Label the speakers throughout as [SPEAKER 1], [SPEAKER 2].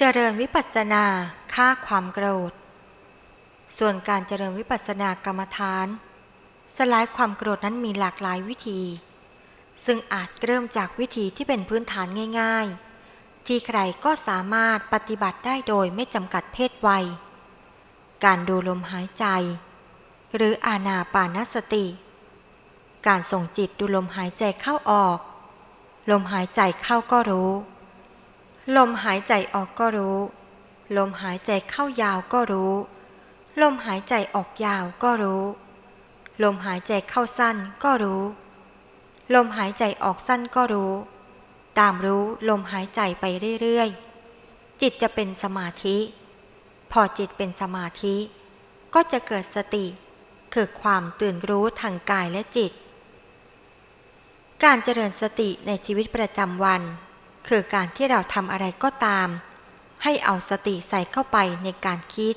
[SPEAKER 1] เจริญวิปัสสนาฆ่าความโกรธ ส่วนการเจริญวิปัสสนากรรมฐาน สลายความโกรธนั้นมีหลากหลายวิธี ซึ่งอาจเริ่มจากวิธีที่เป็นพื้นฐานง่าย ๆ ที่ใครก็สามารถปฏิบัติได้โดยไม่จำกัดเพศวัย การดูลมหายใจ หรืออานาปานสติ การส่งจิตดูลมหายใจเข้าออก ลมหายใจเข้าก็รู้ ลมหายใจออกก็รู้ ลมหายใจเข้ายาวก็รู้ ลมหายใจออกยาวก็รู้ ลมหายใจเข้าสั้นก็รู้ ลมหายใจออกสั้นก็รู้ ตามรู้ลมหายใจไปเรื่อยๆ จิตจะเป็นสมาธิ พอจิตเป็นสมาธิ ก็จะเกิดสติ คือความตื่นรู้ทางกายและจิต การเจริญสติในชีวิตประจำวัน คือการที่เราทำอะไรก็ตาม ให้เอาสติใส่เข้าไปในการคิด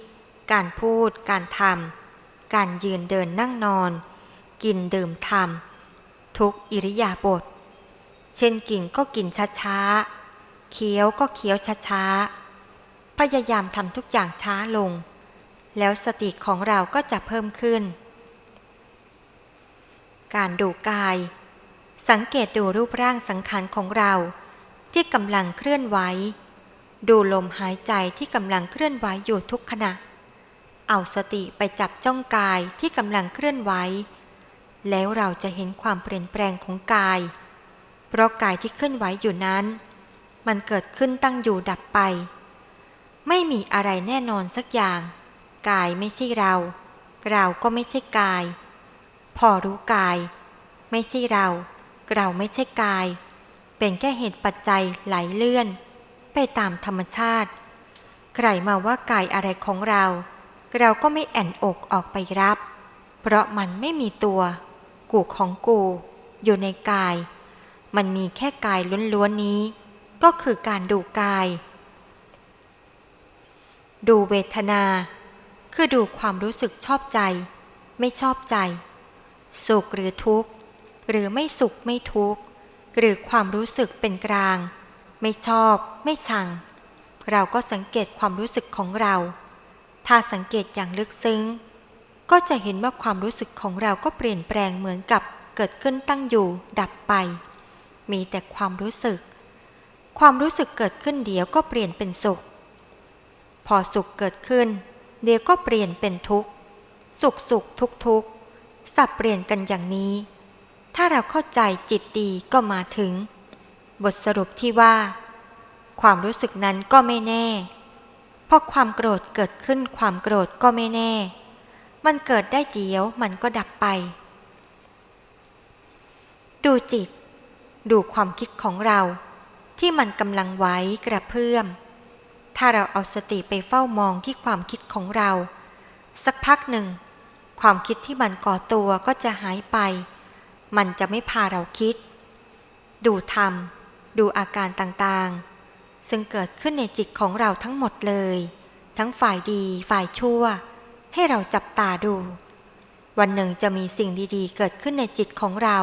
[SPEAKER 1] การพูด การทำการยืนเดินนั่งนอน กินดื่มทำทุกอิริยาบถเช่นกินก็กินช้าๆเคี้ยวก็เคี้ยวช้าๆพยายามทำทุกอย่างช้าลง แล้วสติของเราก็จะเพิ่มขึ้น การดูกาย สังเกตดูรูปร่างสังขารของเรา ที่กำลังเคลื่อนไหว ดูลมหายใจที่กำลังเคลื่อนไหวอยู่ทุกขณะ เอาสติไปจับจ้องกายที่กำลังเคลื่อนไหว แล้วเราจะเห็นความเปลี่ยนแปลงของกาย เพราะกายที่เคลื่อนไหวอยู่นั้น มันเกิดขึ้นตั้งอยู่ดับไป ไม่มีอะไรแน่นอนสักอย่าง กายไม่ใช่เรา เราก็ไม่ใช่กาย พอรู้กาย ไม่ใช่เรา เราไม่ใช่กาย เป็นแค่เหตุปัจจัยไหลเลื่อน ไปตามธรรมชาติ ใครมาว่ากายอะไรของเรา เราก็ไม่แอนอกออกไปรับ เพราะมันไม่มีตัว กูของกู อยู่ในกาย มันมีแค่กายล้วนๆนี้ ก็คือการดูกาย ดูเวทนา คือดูความรู้สึกชอบใจ ไม่ชอบใจ สุขหรือทุกข์ หรือไม่สุขไม่ทุกข์ หรือความรู้สึกเป็นกลาง ไม่ชอบ ไม่ชัง เราก็สังเกตความรู้สึกของเรา ถ้าสังเกตอย่างลึกซึ้ง ก็จะเห็นว่าความรู้สึกของเราก็เปลี่ยนแปลงเหมือนกับเกิดขึ้นตั้งอยู่ ดับไป มีแต่ความรู้สึก ความรู้สึกเกิดขึ้นเดี๋ยวก็เปลี่ยนเป็นสุข พอสุขเกิดขึ้น เดี๋ยวก็เปลี่ยนเป็นทุกข์ สุขสุขทุกทุกข์สับเปลี่ยนกันอย่างนี้ ถ้าเราเข้าใจจิตดีก็มาถึง บทสรุปที่ว่า ความรู้สึกนั้นก็ไม่แน่ เพราะความโกรธเกิดขึ้นความโกรธก็ไม่แน่ มันเกิดได้เดียวมันก็ดับไป ดูจิต ดูความคิดของเรา ที่มันกำลังไหวกระเพื่อม ถ้าเราเอาสติไปเฝ้ามองที่ความคิดของเรา สักพักหนึ่ง ความคิดที่มันก่อตัวก็จะหายไป มันจะไม่พาเราคิด ดูธรรม ดูอาการต่างๆ ซึ่งเกิดขึ้นในจิตของเราทั้งหมดเลย ทั้งฝ่ายดีฝ่ายชั่ว ให้เราจับตาดู วันหนึ่งจะมีสิ่งดีๆ เกิดขึ้นในจิตของเรา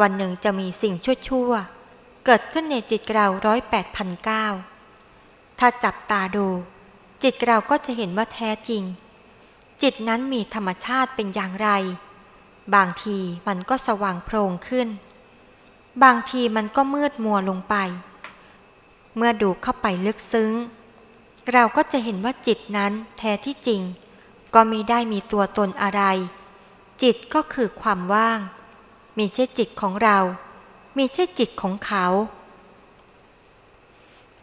[SPEAKER 1] วันหนึ่งจะมีสิ่งชั่วๆ เกิดขึ้นในจิตเราร้อยแปดพันเก้าถ้าจับตาดู จิตเราก็จะเห็นว่าแท้จริง จิตนั้นมีธรรมชาติเป็นอย่างไร บางทีมันก็สว่างโพลงขึ้น บางทีมันก็มืดมัวลงไป เมื่อดูเข้าไปลึกซึ้ง เราก็จะเห็นว่าจิตนั้นแท้ที่จริง ก็มีได้มีตัวตนอะไร จิตก็คือความว่าง มีใช่จิตของเรา มีใช่จิตของเขา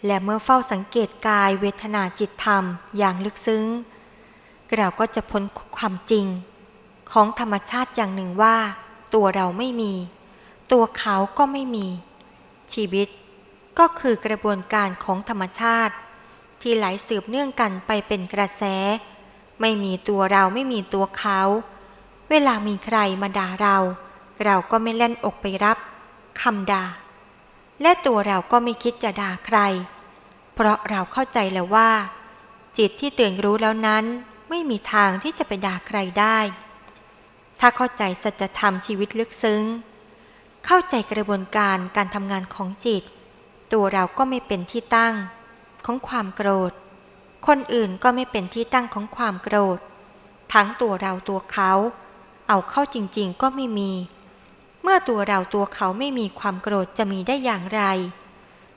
[SPEAKER 1] และเมื่อเฝ้าสังเกตกายเวทนาจิตธรรมอย่างลึกซึ้ง เราก็จะพ้นความจริง ของธรรมชาติอย่างหนึ่งว่า ตัวเราไม่มี ตัวเขาก็ไม่มี ชีวิตก็คือกระบวนการของธรรมชาติ ที่ไหลสืบเนื่องกันไปเป็นกระแส ไม่มีตัวเราไม่มีตัวเขา เวลามีใครมาด่าเรา เราก็ไม่เล่นอกไปรับคำด่า และตัวเราก็ไม่คิดจะด่าใคร เพราะเราเข้าใจแล้วว่า จิตที่ตื่นรู้แล้วนั้นไม่มีทางที่จะไปด่าใครได้ ถ้าเข้าใจสัจธรรมชีวิตลึกซึ้ง เข้าใจกระบวนการการทำงานของจิต ตัวเราก็ไม่เป็นที่ตั้งของความโกรธ คนอื่นก็ไม่เป็นที่ตั้งของความโกรธ ทั้งตัวเราตัวเขา เอาเข้าจริงๆก็ไม่มี เมื่อตัวเราตัวเขาไม่มีความโกรธจะมีได้อย่างไร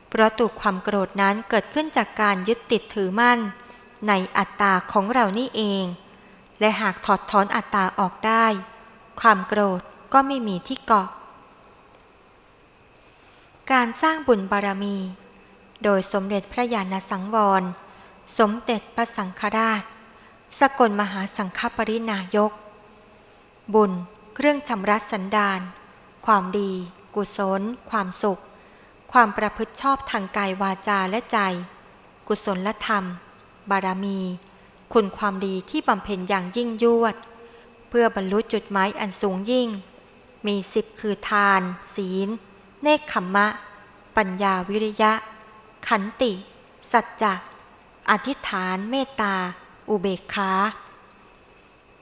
[SPEAKER 1] เพราะตัวความโกรธนั้นเกิดขึ้นจากการยึดติดถือมั่น ในอัตตาของเรานี่เอง และหากถอดถอนอัตตาออกได้ ความโกรธก็ไม่มีที่เกาะ การสร้างบุญบารมี โดยสมเด็จพระญาณสังวร สมเด็จพระสังฆราช สกลมหาสังฆปรินายก บุญเครื่องชำระสันดาน ความดี กุศล ความสุข ความประพฤติชอบทางกายวาจาและใจ กุศลธรรม บารมี คุณความดีที่บำเพ็ญอย่างยิ่งยวด เพื่อบรรลุจุดหมายอันสูงยิ่ง มีสิบคือทาน ศีล เนคขมมะ ปัญญาวิริยะ ขันติ สัจจะอธิษฐานเมตตา อุเบกขา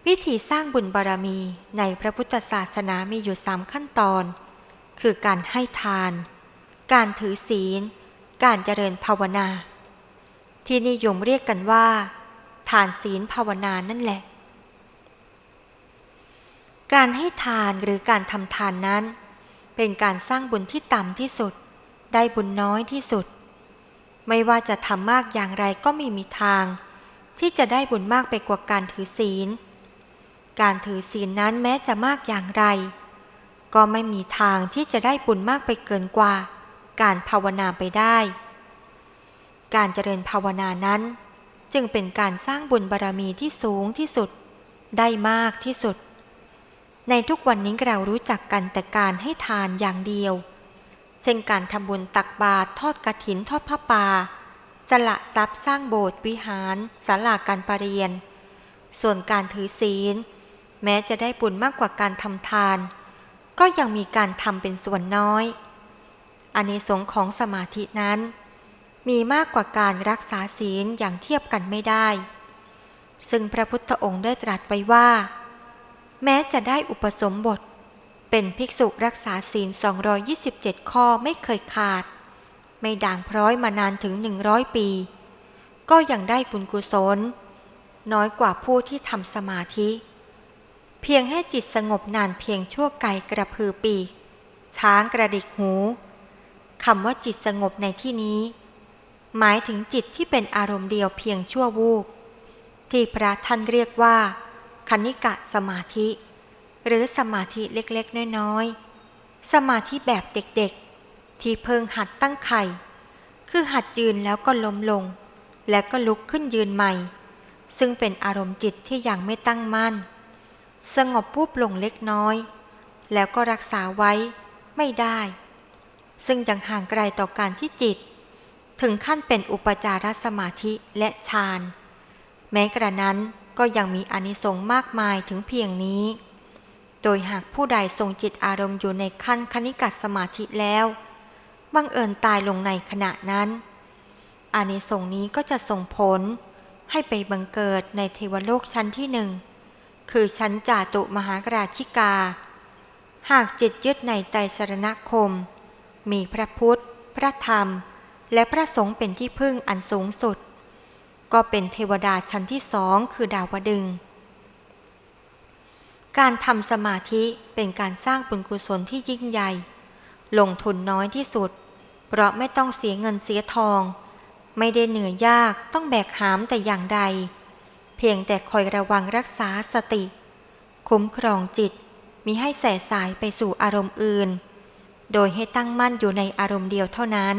[SPEAKER 1] วิธีสร้างบุญบารมีในพระพุทธศาสนามีอยู่สามขั้นตอน คือการให้ทาน การถือศีล การเจริญภาวนา ที่นิยมเรียกกันว่า ทานศีลภาวนานั่นแหละ การให้ทานหรือการทำทานนั้น เป็นการสร้างบุญที่ต่ำที่สุด ได้บุญน้อยที่สุด ไม่ว่าจะทำมากอย่างไรก็ไม่มีทาง ที่จะได้บุญมากไปกว่าการถือศีล การถือศีลนั้นแม้จะมากอย่างไร ก็ไม่มีทางที่จะได้บุญมากไปเกินกว่า การภาวนาไปได้ การเจริญภาวนานั้น จึงเป็นการสร้างบุญบารรมีที่สูงที่สุด ได้มากที่สุด ในทุกวันนี้เรารู้จักกันแต่การให้ทานอย่างเดียว เช่นการทำบุญตักบาตรทอดกระถินทอดผ้าป่าสละทรัพย์สร้างโบสถ์วิหารศาลาการประเรียน ส่วนการถือศีล แม้จะได้บุญมากกว่าการทำทาน ก็ยังมีการทำเป็นส่วนน้อยอานิสงส์ของสมาธินั้น มีมากกว่าการรักษาศีลอย่างเทียบกันไม่ได้ ซึ่งพระพุทธองค์ได้ตรัสไว้ว่า แม้จะได้อุปสมบท เป็นภิกษุรักษาศีล 227 ข้อไม่เคยขาด ไม่ด่างพร้อยมานานถึง 100 ปี ก็ยังได้บุญกุศล น้อยกว่าผู้ที่ทำสมาธิ เพียงให้จิตสงบนานเพียงชั่วไก่กระพือปีก ช้างกระดิกหูคำว่าจิตสงบในที่นี้ หมายถึงจิตที่เป็นอารมณ์เดียวเพียงชั่ววูบที่พระท่านเรียกว่า คณิกะสมาธิ หรือสมาธิเล็กๆ น้อยๆ สมาธิแบบเด็กๆ ที่เพิ่งหัดตั้งไข่ คือหัดยืนแล้วก็ล้มลง แล้วก็ลุกขึ้นยืนใหม่ ซึ่งเป็นอารมณ์จิตที่ยังไม่ตั้งมั่น สงบปุ๊บลงเล็กน้อย แล้วก็รักษาไว้ไม่ได้ ซึ่งยังห่างไกลต่อการที่จิต ถึงขั้นเป็นอุปจารสมาธิและฌานแม้กระนั้น ก็ยังมีอนิสงส์มากมายถึงเพียงนี้ โดยหากผู้ใดทรงจิตอารมณ์อยู่ในขั้นคณิกัสมาธิแล้วบังเอิญตายลงในขณะนั้นอานิสงส์นี้ก็จะส่งผล ให้ไปบังเกิดในเทวโลกชั้นที่หนึ่ง คือชั้นจาตุมหากราชิกา หากจิตยึดในไตรสรณคม มีพระพุทธ พระธรรม และพระสงฆ์เป็นที่พึ่งอันสูงสุด ก็เป็นเทวดาชั้นที่สองคือดาวดึง การทำสมาธิเป็นการสร้างบุญกุศลที่ยิ่งใหญ่ ลงทุนน้อยที่สุด เพราะไม่ต้องเสียเงินเสียทอง ไม่ได้เหนื่อยยากต้องแบกหามแต่อย่างใด เพียงแต่คอยระวังรักษาสติ คุ้มครองจิตมิให้แส่สายไปสู่อารมณ์อื่น โดยให้ตั้งมั่นอยู่ในอารมณ์เดียวเท่านั้น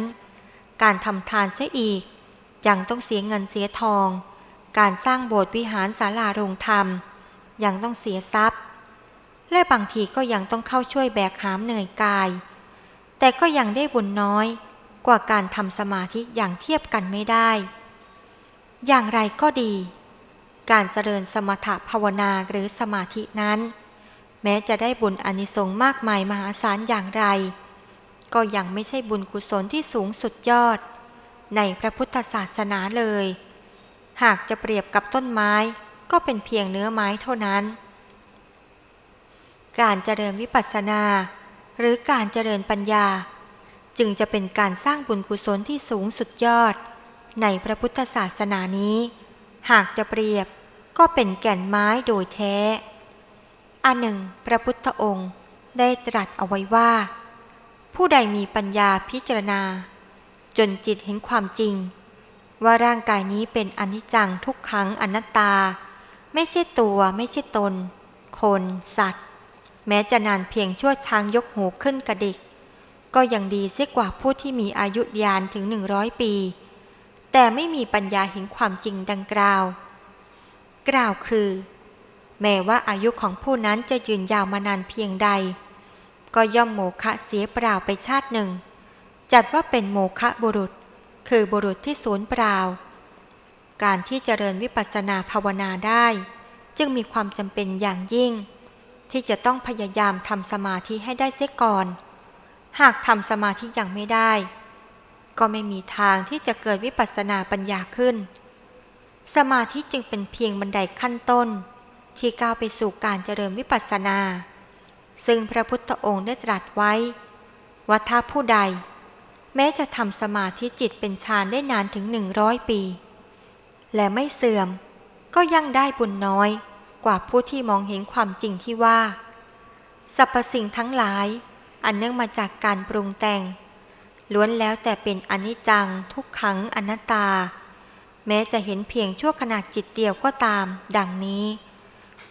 [SPEAKER 1] การทำทานเสียอีก ยังต้องเสียเงินเสียทอง การสร้างโบสถ์วิหารศาลาโรงธรรม ยังต้องเสียทรัพย์ และบางทีก็ยังต้องเข้าช่วยแบกหามเหนื่อยกาย แต่ก็ยังได้บุญน้อยกว่าการทำสมาธิอย่างเทียบกันไม่ได้ อย่างไรก็ดี การเจริญสมถภาวนาหรือสมาธินั้น แม้จะได้บุญอนิสงส์มากมายมหาศาลอย่างไร ก็ยังไม่ใช่บุญกุศลที่สูงสุดยอด ในพระพุทธศาสนาเลย หากจะเปรียบกับต้นไม้ก็เป็นเพียงเนื้อไม้เท่านั้น การเจริญวิปัสสนา หรือการเจริญปัญญา จึงจะเป็นการสร้างบุญกุศลที่สูงสุดยอด ในพระพุทธศาสนานี้ หากจะเปรียบก็เป็นแก่นไม้โดยแท้ อันหนึ่ง พระพุทธองค์ได้ตรัสเอาไว้ว่า ผู้ใดมีปัญญาพิจารณา จนจิตเห็นความจริง ว่าร่างกายนี้เป็นอนิจจังทุกขังอนัตตา ไม่ใช่ตัวไม่ใช่ตน คน สัตว์ แม้จะนานเพียงชั่วช้างยกหูขึ้นกระดิก ก็ยังดีเสียกว่าผู้ที่มีอายุยานถึงหนึ่งร้อยปี แต่ไม่มีปัญญาเห็นความจริงดังกล่าว กล่าวคือ แม้ว่าอายุของผู้นั้นจะยืนยาวมานานเพียงใด ก็ย่อมโมฆะเสียเปล่าไปชาติหนึ่ง จัดว่าเป็นโมฆะบุรุษ คือบุรุษที่สูญเปล่า การที่เจริญวิปัสสนาภาวนาได้ จึงมีความจำเป็นอย่างยิ่ง ที่จะต้องพยายามทำสมาธิให้ได้เสียก่อน หากทำสมาธิยังไม่ได้ ก็ไม่มีทางที่จะเกิดวิปัสสนาปัญญาขึ้น สมาธิจึงเป็นเพียงบันไดขั้นต้น ที่ก้าวไปสู่การเจริญวิปัสสนา ซึ่งพระพุทธองค์ได้ตรัสไว้ว่าถ้าผู้ใด แม้จะทำสมาธิจิตเป็นฌานได้นานถึงหนึ่งร้อยปี และไม่เสื่อม ก็ยังได้บุญน้อยกว่าผู้ที่มองเห็นความจริงที่ว่าสรรพสิ่งทั้งหลาย อันเนื่องมาจากการปรุงแต่ง ล้วนแล้วแต่เป็นอนิจจัง ทุกขังอนัตตา แม้จะเห็นเพียงชั่วขณะจิตเดียวก็ตาม ดังนี้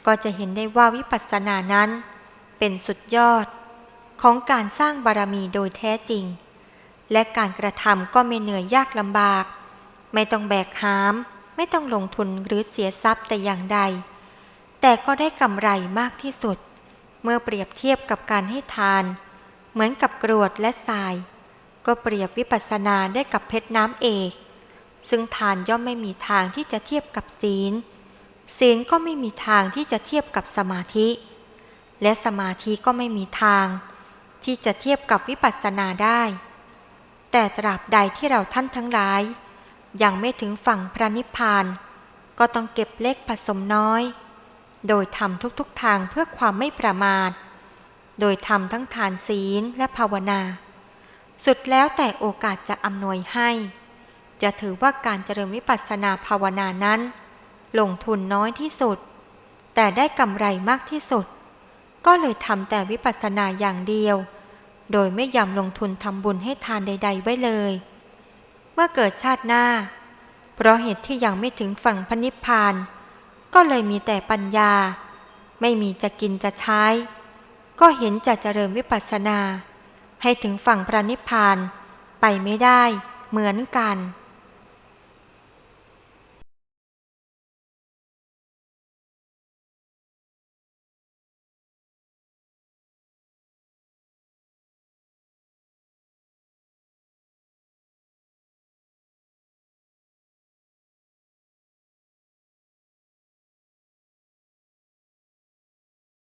[SPEAKER 1] ก็จะเห็นได้ว่าวิปัสสนานั้น เป็นสุดยอดของการสร้างบารมีโดยแท้จริง และการกระทำก็ไม่เหนื่อยยากลำบาก ไม่ต้องแบกหาม ไม่ต้องลงทุนหรือเสียทรัพย์แต่อย่างใด แต่ก็ได้กำไรมากที่สุด เมื่อเปรียบเทียบกับการให้ทาน เหมือนกับกรวดและทราย ก็เปรียบวิปัสสนาได้กับเพชรน้ำเอก ซึ่งทานย่อมไม่มีทางที่จะเทียบกับศีล ศีลก็ไม่มีทางที่จะเทียบกับสมาธิ และสมาธิก็ไม่มีทาง ที่จะเทียบกับวิปัสสนาได้ แต่ตราบใดที่เราท่านทั้งหลาย ยังไม่ถึงฝั่งพระนิพพาน ก็ต้องเก็บเล็กผสมน้อย โดยทำทุกๆทางเพื่อความไม่ประมาท โดยทำทั้งทานศีลและภาวนา สุดแล้วแต่โอกาสจะอำนวยให้ จะถือว่าการเจริญวิปัสสนาภาวนานั้น ลงทุนน้อยที่สุด แต่ได้กำไรมากที่สุด ก็เลยทำแต่วิปัสสนาอย่างเดียว โดยไม่ยำลงทุนทำบุญให้ทานใด ๆ ไว้เลย เมื่อเกิดชาติหน้า เพราะเหตุที่ยังไม่ถึงฝั่งพระนิพพาน ก็เลยมีแต่ปัญญา ไม่มีจะกินจะใช้ ก็เห็นจะเจริญวิปัสสนา ให้ถึงฝั่งพระนิพพานไปไม่ได้เหมือนกัน